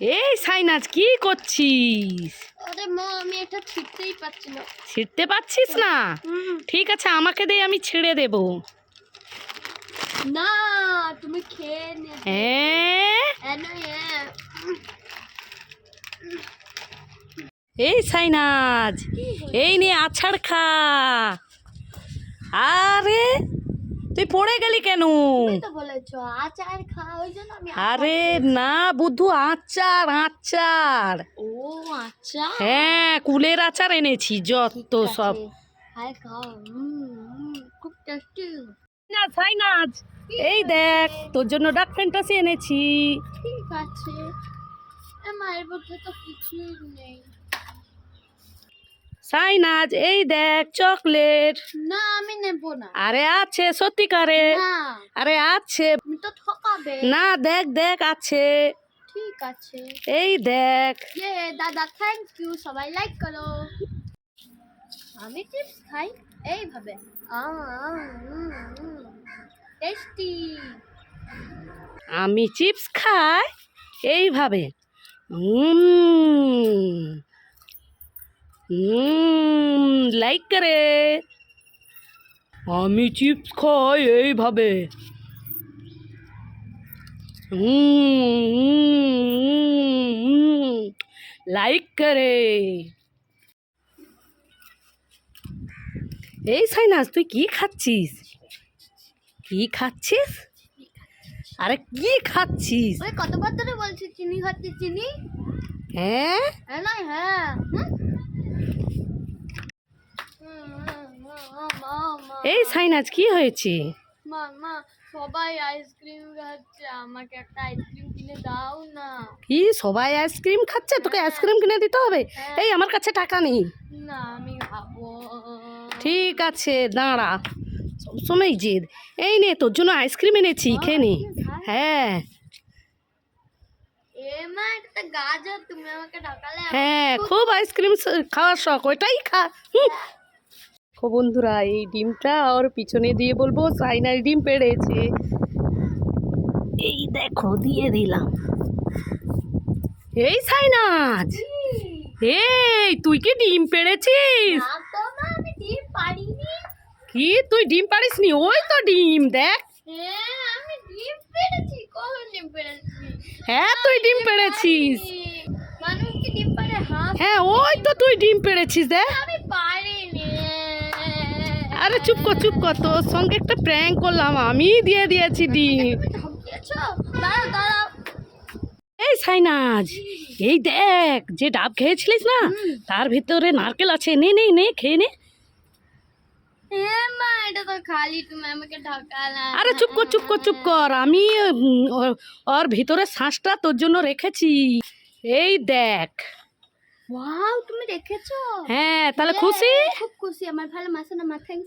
এই সাইনাজ কি করছিস? আরে মা আমি এটা না। ছিঁড়তে পারছিস না? ঠিক আছে আমাকে দে আমি ছেড়ে দেব। না তুমি খেয়ে নে। হ্যাঁ? এই সাইনাজ এই নে আছাড় খা। আরে তুই পড়ে গেলি কেন? আরে না বুদ্ধু আচার আচার। ও হ্যাঁ কুলের আচার এনেছি যত সব। সাইনাজ এই দেখ তোর জন্য ডাক ফ্যান্টাসি এনেছি। ঠিক আছে। আমার তো কিছুই নেই। সাইনাজ এই দেখ চকলেট। না আমি নেব না। আরে আছে সত্যিকারে। আরে আছে। তো ঠকাবে। না দেখ দেখ আছে। ঠিক আছে। এই দেখ। ইয়ে দাদা থ্যাংক ইউ সবাই লাইক করো। আমি চিপস খাই এইভাবে। টেস্টি আমি চিপস খাই এইভাবে। লাইক করে। আমি চিপস খাই এইভাবে। লাইক করে। এই সাইনাস তুই কি খাচ্ছিস? কি খাচ্ছিস? আরে কি খাচ্ছিস? কতবার ধরে বলছি চিনি খাচ্ছি চিনি? হ্যাঁ? হ্যাঁ হ্যাঁ হুম? হুম, হুম, হুম, মা, মা, এই সাইনাজ কি হয়েছে? মা, মা, সবাই আইসক্রিম খাচ্ছে আমাকে একটা আইসক্রিম কিনে দাও না। কি সবাই আইসক্রিম খাচ্ছে? তোকে আইসক্রিম কিনে দিতে হবে? এই আমার কাছে টাকা নেই। না আমি খাব। ঠিক আছে দাঁড়া। সবসময় জেদ এই নে তোর জন্য আইসক্রিম এনেছি খেয়ে নে। হ্যাঁ। হ্যাঁ খুব আইসক্রিম খাওয়ার শখ ওইটাই খা। ও বন্ধুরা এই ডিমটা ওর পিছনে দিয়ে বলব সাইনার ডিম পেড়েছে। এই দেখো দিয়ে দিলাম। এই সাইনাজ এই তুই কি ডিম পেড়েছিস? না কি তুই ডিম পারিসনি ওই তো ডিম দেখ। হ্যাঁ হ্যাঁ তুই ডিম পেড়েছিস। ডিম হ্যাঁ ওই তো তুই ডিম পেড়েছিস দেখ। আরে চুপ কর চুপ কর তোর সঙ্গে একটা প্র্যাঙ্ক করলাম আমি দিয়ে দিয়েছি ডিম। এই সাইনাজ এই দেখ যে ডাব খেয়েছিলিস না তার ভিতরে নারকেল আছে নে নে নে খেয়ে নে। আরে চুপ কর চুপ কর চুপ কর আমি ওর- ভিতরে শ্বাসটা তোর জন্য রেখেছি। এই দেখ। ওয়াও তুমি রেখেছো? হ্যাঁ তাহলে খুশি? খুব খুশি আমার ভালো মাসে না মা থ্যাংক